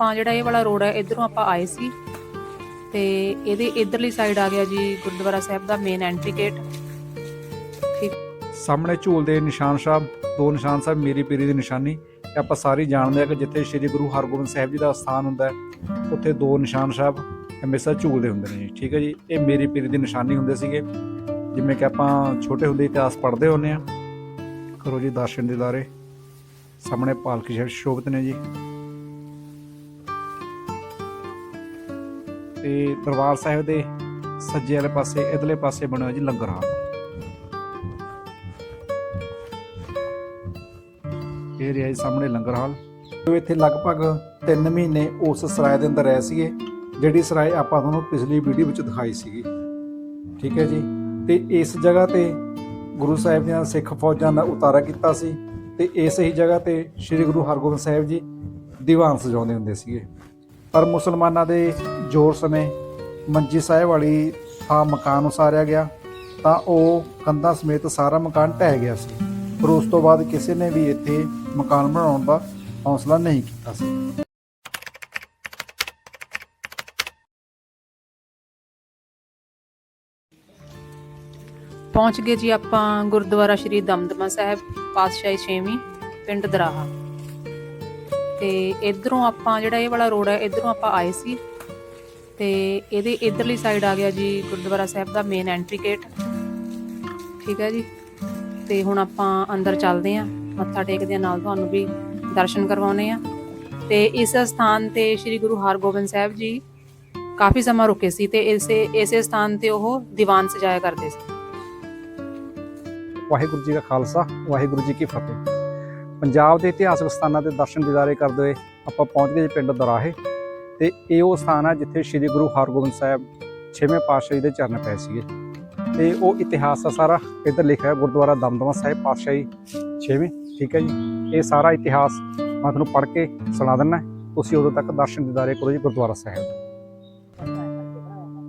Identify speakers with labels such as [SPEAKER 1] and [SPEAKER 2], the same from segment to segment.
[SPEAKER 1] ਆਪਾਂ ਜਿਹੜਾ ਇਹ ਵਾਲਾ ਰੋਡ ਹੈ, ਇਧਰੋਂ ਆਪਾਂ ਆਏ ਸੀ ਤੇ ਇਹਦੇ ਇਧਰਲੀ ਸਾਈਡ ਆ ਗਿਆ ਜੀ ਗੁਰਦੁਆਰਾ ਸਾਹਿਬ ਦਾ ਮੇਨ ਐਂਟਰੀ ਗੇਟ ਠੀਕ।
[SPEAKER 2] ਸਾਹਮਣੇ ਝੂਲ ਦੇ ਨਿਸ਼ਾਨ ਸਾਹਿਬ, ਦੋ ਨਿਸ਼ਾਨ ਸਾਹਿਬ, ਮੇਰੀ ਪੀਰੀ ਦੀ ਨਿਸ਼ਾਨੀ। ਆਪਾਂ ਸਾਰੇ ਜਾਣਦੇ ਆ ਕਿ ਜਿੱਥੇ ਸ੍ਰੀ ਗੁਰੂ ਹਰਗੋਬਿੰਦ ਸਾਹਿਬ ਜੀ ਦਾ ਸਥਾਨ ਹੁੰਦਾ ਹੈ, ਉੱਥੇ ਦੋ ਨਿਸ਼ਾਨ ਸਾਹਿਬ ਹਮੇਸ਼ਾ ਝੂਲਦੇ ਹੁੰਦੇ ਨੇ ਜੀ। ਠੀਕ ਹੈ ਜੀ, ਇਹ ਮੇਰੀ ਪੀਰੀ ਦੀ ਨਿਸ਼ਾਨੀ ਹੁੰਦੇ ਸੀਗੇ। ਜਿਵੇਂ ਕਿ ਆਪਾਂ ਛੋਟੇ ਹੁੰਦੇ ਇਤਿਹਾਸ ਪੜ੍ਹਦੇ ਹੁੰਦੇ ਆ ਕਰੋ ਜੀ ਦਰਸ਼ਨ ਦਿਦਾਰੇ। ਸਾਹਮਣੇ ਪਾਲਕੀ ਸਾਹਿਬ ਸ਼ੋਭਤ ਨੇ ਜੀ। ਤੇ ਦਰਬਾਰ ਸਾਹਿਬ ਦੇ ਸੱਜੇ ਵਾਲੇ ਪਾਸੇ, ਇਧਰਲੇ ਪਾਸੇ ਬਣਿਆ ਜੀ ਲੰਗਰ ਹਾਲ। ਇਹ ਰਿਹਾ ਜੀ ਸਾਹਮਣੇ ਲੰਗਰ ਹਾਲ। ਜੋ ਇੱਥੇ ਲਗਭਗ 3 ਮਹੀਨੇ ਉਸ ਸਰਾਏ ਦੇ ਅੰਦਰ ਰਹੇ ਸੀਗੇ, ਜਿਹੜੀ ਸਰਾਏ ਆਪਾਂ ਤੁਹਾਨੂੰ ਪਿਛਲੀ ਵੀਡੀਓ ਵਿੱਚ ਦਿਖਾਈ ਸੀਗੀ। ਠੀਕ ਹੈ ਜੀ? ਤੇ ਇਸ ਜਗ੍ਹਾ ਤੇ ਗੁਰੂ ਸਾਹਿਬ ਦੀਆਂ ਸਿੱਖ ਫੌਜਾਂ ਦਾ ਉਤਾਰਾ ਕੀਤਾ ਸੀ ਤੇ ਇਸੇ ਹੀ ਜਗ੍ਹਾ ਤੇ ਸ੍ਰੀ ਗੁਰੂ ਹਰਗੋਬਿੰਦ ਸਾਹਿਬ ਜੀ ਦੀਵਾਨ ਸਜਾਉਂਦੇ ਹੁੰਦੇ ਸੀਗੇ। ਪਰ ਮੁਸਲਮਾਨਾਂ ਦੇ ਜ਼ੋਰ ਸਮੇਂ ਮੰਜੀ ਸਾਹਿਬ ਵਾਲੀ ਥਾਂ ਮਕਾਨ ਉਸਾਰਿਆ ਗਿਆ, ਤਾਂ ਉਹ ਕੰਧਾਂ ਸਮੇਤ ਸਾਰਾ ਮਕਾਨ ਢਹਿ ਗਿਆ ਸੀ। ਪਰ ਉਸ ਤੋਂ ਬਾਅਦ ਕਿਸੇ ਨੇ ਵੀ ਇੱਥੇ ਮਕਾਨ ਬਣਾਉਣ ਦਾ ਹੌਸਲਾ ਨਹੀਂ ਕੀਤਾ ਸੀ।
[SPEAKER 1] ਪਹੁੰਚ ਗਏ ਜੀ ਆਪਾਂ ਗੁਰਦੁਆਰਾ ਸ਼੍ਰੀ ਦਮਦਮਾ ਸਾਹਿਬ, ਪਾਤਸ਼ਾਹੀ 6ਵੀਂ ਪਿੰਡ ਦਰਾਹਾ। ਤੇ ਇਧਰੋਂ ਆਪਾਂ ਜਿਹੜਾ ਇਹ ਵਾਲਾ ਰੋਡ ਹੈ, ਇਧਰੋਂ ਆਪਾਂ ਆਏ ਸੀ। ਤੇ ਇਹਦੇ ਇਧਰਲੀ ਸਾਈਡ ਆ ਗਿਆ ਜੀ ਗੁਰਦੁਆਰਾ ਸਾਹਿਬ ਦਾ ਮੇਨ ਐਂਟਰੀ ਗੇਟ ਠੀਕ ਹੈ ਜੀ? ਤੇ ਹੁਣ ਆਪਾਂ ਅੰਦਰ ਚੱਲਦੇ ਆਂ ਮੱਥਾ ਟੇਕਦੇ ਆਂ ਨਾਲ ਤੁਹਾਨੂੰ ਵੀ ਦਰਸ਼ਨ ਕਰਵਾਉਨੇ ਆ ਤੇ ਇਸ ਸਥਾਨ ਤੇ ਸ੍ਰੀ ਗੁਰੂ ਹਰਗੋਬਿੰਦ ਸਾਹਿਬ ਜੀ ਕਾਫੀ ਸਮਾਂ ਰੁਕੇ ਸੀ ਤੇ ਇਸੇ ਇਸੇ ਸਥਾਨ ਤੇ ਉਹ ਦੀਵਾਨ ਸਜਾਇਆ ਕਰਦੇ ਸੀ।
[SPEAKER 2] ਵਾਹਿਗੁਰੂ ਜੀ ਕਾ ਖਾਲਸਾ, ਵਾਹਿਗੁਰੂ ਜੀ ਕੀ ਫਤਿਹ। ਪੰਜਾਬ ਦੇ ਇਤਿਹਾਸਕ ਸਥਾਨਾਂ ਤੇ ਦਰਸ਼ਨ ਦਿਦਾਰੇ ਕਰਦੇ ਹੋਏ ਆਪਾਂ ਪਹੁੰਚ ਗਏ ਜੀ ਪਿੰਡ ਦਰਾਹੇ ਤੇ ਇਹ ਉਹ ਸਥਾਨ ਹੈ ਜਿੱਥੇ ਸ੍ਰੀ ਗੁਰੂ ਹਰਗੋਬਿੰਦ ਸਾਹਿਬ ਛੇਵੇਂ ਪਾਤਸ਼ਾਹ ਜੀ ਦੇ ਚਰਨ ਪਏ ਸੀਗੇ। ਤੇ ਉਹ ਇਤਿਹਾਸ ਆ ਸਾਰਾ, ਇੱਧਰ ਲਿਖਿਆ ਹੈ ਗੁਰਦੁਆਰਾ ਦਮਦਮਾ ਸਾਹਿਬ ਪਾਤਸ਼ਾਹੀ ਛੇਵੇਂ, ਠੀਕ ਹੈ ਜੀ? ਇਹ ਸਾਰਾ ਇਤਿਹਾਸ ਮੈਂ ਤੁਹਾਨੂੰ ਪੜ੍ਹ ਕੇ ਸੁਣਾ ਦਿੰਦਾ ਤੁਸੀਂ ਉਦੋਂ ਤੱਕ ਦਰਸ਼ਨ ਦਿਦਾਰੇ ਕਰੋ ਜੀ ਗੁਰਦੁਆਰਾ ਸਾਹਿਬ।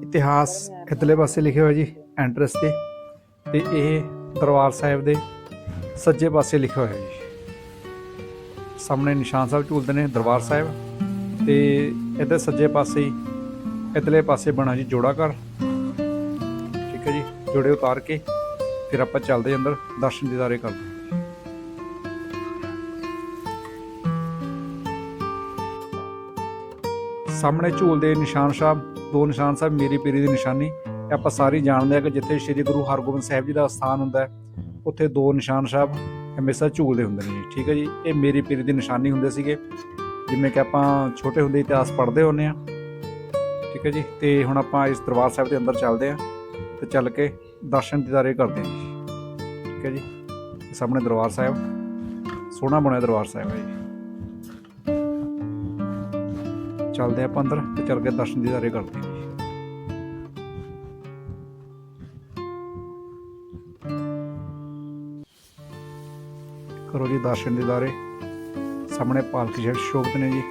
[SPEAKER 2] ਇਤਿਹਾਸ ਇੱਧਰਲੇ ਪਾਸੇ ਲਿਖਿਆ ਹੋਇਆ ਜੀ ਐਂਟਰਸ ਤੇ। ਤੇ ਇਹ ਦਰਬਾਰ ਸਾਹਿਬ ਦੇ ਸੱਜੇ ਪਾਸੇ ਲਿਖਿਆ ਹੋਇਆ ਜੀ। ਸਾਹਮਣੇ ਨਿਸ਼ਾਨ ਸਾਹਿਬ ਝੂਲਦੇ ਨੇ ਦਰਬਾਰ ਸਾਹਿਬ। ਤੇ ਇੱਧਰ ਸੱਜੇ ਪਾਸੇ ਹੀ ਪਾਸੇ ਬਣਾ ਜੀ ਜੋੜਾ ਘਰ। ਠੀਕ ਹੈ ਜੀ, ਜੋੜੇ ਉਤਾਰ ਕੇ ਫਿਰ ਆਪਾਂ ਚੱਲਦੇ ਅੰਦਰ ਦਰਸ਼ਨ ਦਿਦਾਰੇ ਕਰਦੇ ਸਾਹਮਣੇ ਝੂਲਦੇ ਨਿਸ਼ਾਨ ਸਾਹਿਬ, ਦੋ ਨਿਸ਼ਾਨ ਸਾਹਿਬ, ਮੇਰੀ ਪੀਰੀ ਦੀ ਨਿਸ਼ਾਨੀ। ਆਪਾਂ ਸਾਰੇ ਜਾਣਦੇ ਆ ਕਿ ਜਿੱਥੇ ਸ੍ਰੀ ਗੁਰੂ ਹਰਗੋਬਿੰਦ ਸਾਹਿਬ ਜੀ ਦਾ ਸਥਾਨ ਹੁੰਦਾ ਹੈ, ਉੱਥੇ ਦੋ ਨਿਸ਼ਾਨ ਸਾਹਿਬ ਹਮੇਸ਼ਾ ਝੂਲਦੇ ਹੁੰਦੇ ਨੇ ਜੀ, ਠੀਕ ਹੈ ਜੀ? ਇਹ ਮੇਰੀ ਪੀਰੀ ਦੀ ਨਿਸ਼ਾਨੀ ਹੁੰਦੇ ਸੀਗੇ। ਜਿਵੇਂ ਕਿ ਆਪਾਂ ਛੋਟੇ ਹੁੰਦੇ ਇਤਿਹਾਸ ਪੜ੍ਹਦੇ ਹੁੰਦੇ ਆ ਠੀਕ ਹੈ ਜੀ? ਤੇ ਹੁਣ ਆਪਾਂ ਇਸ ਦਰਬਾਰ ਸਾਹਿਬ ਦੇ ਅੰਦਰ ਚੱਲਦੇ ਆ ਤੇ ਚੱਲ ਕੇ ਦਰਸ਼ਨ ਦਿਦਾਰੇ ਕਰਦੇ ਹਾਂ ਜੀ। ਠੀਕ ਹੈ ਜੀ? ਸਾਹਮਣੇ ਦਰਬਾਰ ਸਾਹਿਬ। ਸੋਹਣਾ ਬਣਿਆ ਦਰਬਾਰ ਸਾਹਿਬ ਹੈ ਜੀ। ਚੱਲਦੇ ਆਪਾਂ ਅੰਦਰ ਤੇ ਚੱਲ ਕੇ ਦਰਸ਼ਨ ਦਿਦਾਰੇ ਕਰਦੇ ਹਾਂ। ਕਰੋ ਜੀ ਦਰਸ਼ਨ ਦਿਦਾਰੇ ਸਾਹਮਣੇ ਪਾਲਕੀ ਸਾਹਿਬ ਸ਼ੋਭਤ ਨੇ ਜੀ।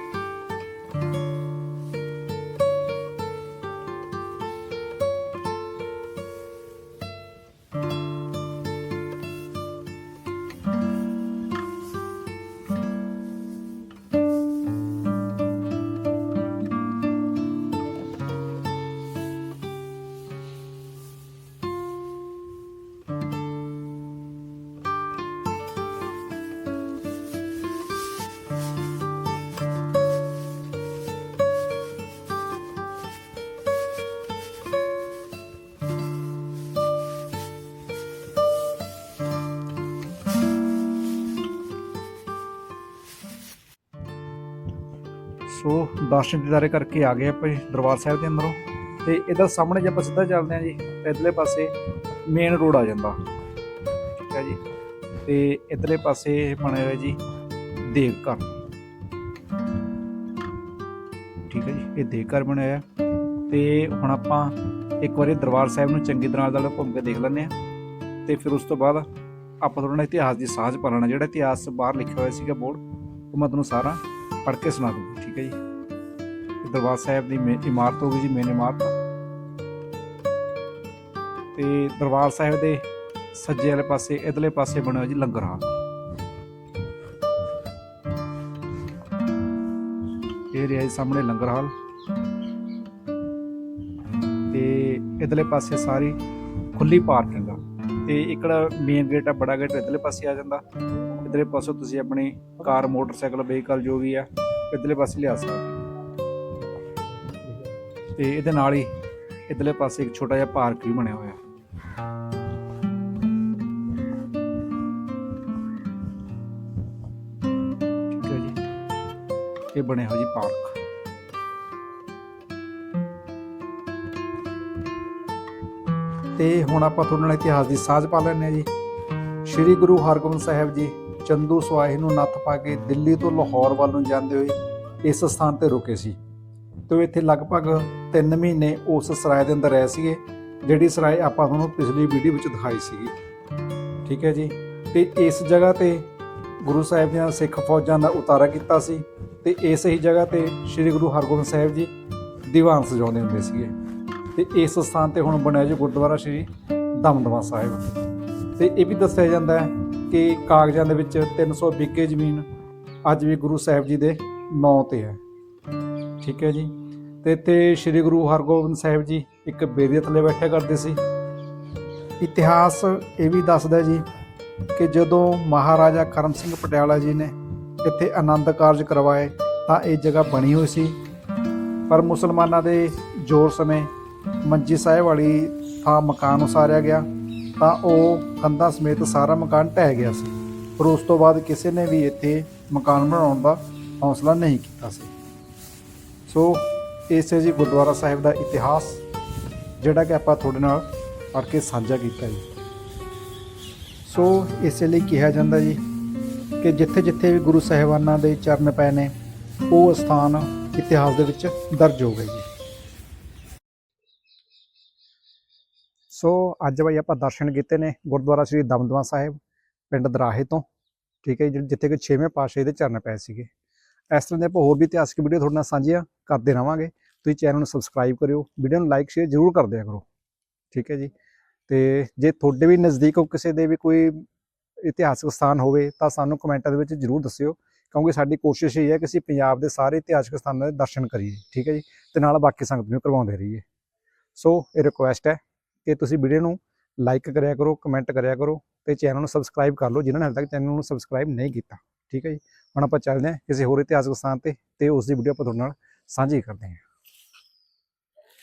[SPEAKER 2] ਸੋ ਦਰਸ਼ਨ ਦਿਦਾਰੇ ਕਰਕੇ ਆ ਗਏ ਆਪਾਂ ਦਰਬਾਰ ਸਾਹਿਬ ਦੇ ਅੰਦਰੋਂ। ਤੇ ਇਹਦਾ ਸਾਹਮਣੇ ਜੇ ਆਪਾਂ ਸਿੱਧਾ ਚੱਲਦੇ ਹਾਂ ਜੀ, ਤਾਂ ਇਧਰਲੇ ਪਾਸੇ ਮੇਨ ਰੋਡ ਆ ਜਾਂਦਾ। ਠੀਕ ਹੈ ਜੀ? ਤੇ ਇਧਰਲੇ ਪਾਸੇ ਬਣਿਆ ਹੋਇਆ ਜੀ ਦੇਵ ਘਰ ਠੀਕ ਹੈ ਜੀ? ਇਹ ਦੇਵ ਘਰ ਬਣਿਆ ਹੋਇਆ। ਤੇ ਹੁਣ ਆਪਾਂ ਇੱਕ ਵਾਰੀ ਦਰਬਾਰ ਸਾਹਿਬ ਨੂੰ ਚੰਗੀ ਤਰ੍ਹਾਂ ਨਾਲ ਘੁੰਮ ਕੇ ਦੇਖ ਲੈਂਦੇ ਆ ਤੇ ਫਿਰ ਉਸ ਤੋਂ ਬਾਅਦ ਆਪਾਂ ਤੁਹਾਨੂੰ ਇਤਿਹਾਸ ਦੀ ਸਾਂਝ ਪਾ ਲੈਣਾ ਜਿਹੜਾ ਇਤਿਹਾਸ ਬਾਹਰ ਲਿਖਿਆ ਹੋਇਆ ਸੀਗਾ ਬੋਰਡ, ਉਹ ਮੈਂ ਤੁਹਾਨੂੰ ਸਾਰਾ ਪੜ੍ਹ ਕੇ ਸੁਣਾ ਦੂੰਗਾ ਠੀਕ ਹੈ ਜੀ। ਦਰਬਾਰ ਸਾਹਿਬ ਦੀ ਮੇਨ ਇਮਾਰਤ ਹੋ ਗਈ ਜੀ, ਮੇਨ ਇਮਾਰਤ। ਤੇ ਦਰਬਾਰ ਸਾਹਿਬ ਦੇ ਸੱਜੇ ਵਾਲੇ ਪਾਸੇ, ਇਧਰਲੇ ਪਾਸੇ ਬਣਿਆ ਜੀ ਲੰਗਰ ਹਾਲ। ਇਹ ਰਿਹਾ ਜੀ ਸਾਹਮਣੇ ਲੰਗਰ ਹਾਲ। ਤੇ ਇਧਰਲੇ ਪਾਸੇ ਸਾਰੀ ਖੁੱਲੀ ਪਾਰਕਿੰਗ ਆ। ਤੇ ਇਕੜਾ ਮੇਨ ਗੇਟ ਆ, ਬੜਾ ਗੇਟ ਇਧਰਲੇ ਪਾਸੇ ਆ ਜਾਂਦਾ। ਇਧਰਲੇ ਪਾਸੋਂ ਤੁਸੀਂ ਆਪਣੀ ਕਾਰ, ਮੋਟਰਸਾਈਕਲ ਵਹੀਕਲ ਜੋ ਵੀ ਆ ਇਧਰਲੇ ਪਾਸੇ ਲਿਆ ਸਕਦੇ ਤੇ ਇਹਦੇ ਨਾਲ ਹੀ ਇਧਰਲੇ ਪਾਸੇ ਇੱਕ ਛੋਟਾ ਜਿਹਾ ਪਾਰਕ ਵੀ ਬਣਿਆ ਹੋਇਆ। ਠੀਕ ਹੈ ਜੀ। ਇਹ ਬਣਿਆ ਹੋਇਆ ਜੀ ਪਾਰਕ। ਤੇ ਹੁਣ ਆਪਾਂ ਤੁਹਾਡੇ ਨਾਲ ਇਤਿਹਾਸ ਦੀ ਸਾਂਝ ਪਾ ਲੈਂਦੇ ਹਾਂ ਜੀ। ਸ੍ਰੀ ਗੁਰੂ ਹਰਗੋਬਿੰਦ ਸਾਹਿਬ ਜੀ ਚੰਦੂ ਸਵਾਹੀ ਨੂੰ ਨੱਥ ਪਾ ਕੇ ਦਿੱਲੀ ਤੋਂ ਲਾਹੌਰ ਵੱਲ ਨੂੰ ਜਾਂਦੇ ਹੋਏ ਇਸ ਸਥਾਨ ਤੇ ਰੁਕੇ ਸੀ। ਤੇ ਉਹ ਇੱਥੇ ਲਗਭਗ 3 ਮਹੀਨੇ ਉਸ ਸਰਾਏ ਦੇ ਅੰਦਰ ਰਹੇ ਸੀਗੇ, ਜਿਹੜੀ ਸਰਾਏ ਆਪਾਂ ਤੁਹਾਨੂੰ ਪਿਛਲੀ ਵੀਡੀਓ ਵਿੱਚ ਦਿਖਾਈ ਸੀਗੀ। ਠੀਕ ਹੈ ਜੀ? ਤੇ ਇਸ ਜਗ੍ਹਾ ਤੇ ਗੁਰੂ ਸਾਹਿਬ ਦੀਆਂ ਸਿੱਖ ਫੌਜਾਂ ਦਾ ਉਤਾਰਾ ਕੀਤਾ ਸੀ ਤੇ ਇਸ ਹੀ ਜਗ੍ਹਾ ਤੇ ਸ੍ਰੀ ਗੁਰੂ ਹਰਗੋਬਿੰਦ ਸਾਹਿਬ ਜੀ ਦੀਵਾਨ ਸਜਾਉਂਦੇ ਹੁੰਦੇ ਸੀਗੇ। ਤੇ ਇਸ ਸਥਾਨ ਤੇ ਹੁਣ ਬਣਿਆ ਜੀ ਗੁਰਦੁਆਰਾ ਸ੍ਰੀ ਦਮਦਮਾ ਸਾਹਿਬ। ਤੇ ਇਹ ਵੀ ਦੱਸਿਆ ਜਾਂਦਾ ਹੈ ਕਿ ਕਾਗਜ਼ਾਂ ਦੇ ਵਿੱਚ 300 ਵਿਗੇ ਜ਼ਮੀਨ ਅੱਜ ਵੀ ਗੁਰੂ ਸਾਹਿਬ ਜੀ ਦੇ ਨਾਂ ਤੇ ਹੈ। ਠੀਕ ਹੈ ਜੀ। ਤੇ ਇੱਥੇ ਸ੍ਰੀ ਗੁਰੂ ਹਰਗੋਬਿੰਦ ਸਾਹਿਬ ਜੀ ਇੱਕ ਬੇਦੀ ਥੱਲੇ ਬੈਠਿਆ ਕਰਦੇ ਸੀ। ਇਤਿਹਾਸ ਇਹ ਵੀ ਦੱਸਦਾ ਜੀ ਕਿ ਜਦੋਂ ਮਹਾਰਾਜਾ ਕਰਮ ਸਿੰਘ ਪਟਿਆਲਾ ਜੀ ਨੇ ਇੱਥੇ ਆਨੰਦ ਕਾਰਜ ਕਰਵਾਏ ਤਾਂ ਇਹ ਜਗ੍ਹਾ ਬਣੀ ਹੋਈ ਸੀ। ਪਰ ਮੁਸਲਮਾਨਾਂ ਦੇ ਜ਼ੋਰ ਸਮੇਂ ਮੰਜੀ ਸਾਹਿਬ ਵਾਲੀ ਥਾਂ ਮਕਾਨ ਉਸਾਰਿਆ ਗਿਆ। ਤਾਂ ਉਹ ਕੰਧਾਂ ਸਮੇਤ ਸਾਰਾ ਮਕਾਨ ਢਹਿ ਗਿਆ ਸੀ। ਪਰ ਉਸ ਤੋਂ ਬਾਅਦ ਕਿਸੇ ਨੇ ਵੀ ਇੱਥੇ ਮਕਾਨ ਬਣਾਉਣ ਦਾ ਹੌਸਲਾ ਨਹੀਂ ਕੀਤਾ ਸੀ। ਸੋ ਇਸ ਹੈ ਜੀ ਗੁਰਦੁਆਰਾ ਸਾਹਿਬ ਦਾ ਇਤਿਹਾਸ, ਜਿਹੜਾ ਕਿ ਆਪਾਂ ਤੁਹਾਡੇ ਨਾਲ ਪੜ੍ਹ ਕੇ ਸਾਂਝਾ ਕੀਤਾ ਜੀ। ਸੋ ਇਸੇ ਲਈ ਕਿਹਾ ਜਾਂਦਾ ਜੀ ਕਿ ਜਿੱਥੇ ਜਿੱਥੇ ਵੀ ਗੁਰੂ ਸਾਹਿਬਾਨਾਂ ਦੇ ਚਰਨ ਪਏ ਨੇ, ਉਹ ਸਥਾਨ ਇਤਿਹਾਸ ਦੇ ਵਿੱਚ ਦਰਜ ਹੋ ਗਏ ਜੀ। ਸੋ ਅੱਜ ਬਈ ਆਪਾਂ ਦਰਸ਼ਨ ਕੀਤੇ ਨੇ ਗੁਰਦੁਆਰਾ ਸ੍ਰੀ ਦਮਦਮਾ ਸਾਹਿਬ ਪਿੰਡ ਦਰਾਹੇ ਤੋਂ ਠੀਕ ਹੈ ਜੀ, ਜਿੱਥੇ ਕਿ 6ਵੇਂ ਪਾਤਸ਼ਾਹ ਦੇ ਚਰਨ ਪਏ ਸੀਗੇ। ਇਸ ਤਰ੍ਹਾਂ ਦੇ ਆਪਾਂ ਹੋਰ ਵੀ ਇਤਿਹਾਸਕ ਵੀਡੀਓ ਤੁਹਾਡੇ ਨਾਲ ਸਾਂਝੀਆਂ ਕਰਦੇ ਰਵਾਂਗੇ। ਤੁਸੀਂ ਚੈਨਲ ਨੂੰ ਸਬਸਕ੍ਰਾਈਬ ਕਰਿਓ ਵੀਡੀਓ ਨੂੰ ਲਾਈਕ ਸ਼ੇਅਰ ਜ਼ਰੂਰ ਕਰ ਦਿਆ ਕਰੋ ਠੀਕ ਹੈ ਜੀ। ਤੇ ਜੇ ਤੁਹਾਡੇ ਵੀ ਨਜ਼ਦੀਕ ਕਿਸੇ ਦੇ ਵੀ ਕੋਈ ਇਤਿਹਾਸਕ ਸਥਾਨ ਹੋਵੇ ਤਾਂ ਸਾਨੂੰ ਕਮੈਂਟਾਂ ਦੇ ਵਿੱਚ ਜ਼ਰੂਰ ਦੱਸਿਓ ਕਿਉਂਕਿ ਸਾਡੀ ਕੋਸ਼ਿਸ਼ ਇਹ ਹੈ ਕਿ ਅਸੀਂ ਪੰਜਾਬ ਦੇ ਸਾਰੇ ਇਤਿਹਾਸਕ ਸਥਾਨਾਂ ਦੇ ਦਰਸ਼ਨ ਕਰੀਏ ਠੀਕ ਹੈ ਜੀ ਤੇ ਨਾਲ ਬਾਕੀ ਸੰਗਤ ਨੂੰ ਕਰਵਾਉਂਦੇ ਰਹੀਏ। ਸੋ ਇਹ ਰਿਕੁਐਸਟ ਹੈ ਕਿ ਤੁਸੀਂ ਵੀਡੀਓ ਨੂੰ ਲਾਈਕ ਕਰਿਆ ਕਰੋ ਕਮੈਂਟ ਕਰਿਆ ਕਰੋ ਤੇ ਚੈਨਲ ਨੂੰ ਸਬਸਕ੍ਰਾਈਬ ਕਰ ਲਓ, ਜਿਨ੍ਹਾਂ ਨੇ ਹਾਲੇ ਤੱਕ ਚੈਨਲ ਨੂੰ ਸਬਸਕ੍ਰਾਈਬ ਨਹੀਂ ਕੀਤਾ। ਠੀਕ ਹੈ ਜੀ? ਹੁਣ ਆਪਾਂ ਚੱਲਦੇ ਹਾਂ ਕਿਸੇ ਹੋਰ ਇਤਿਹਾਸਕ ਸਥਾਨ ਤੇ ਤੇ ਉਸ ਦੀ ਵੀਡੀਓ ਆਪਾਂ ਤੁਹਾਡੇ ਨਾਲ ਸਾਂਝੀ ਕਰਦੇ ਹਾਂ।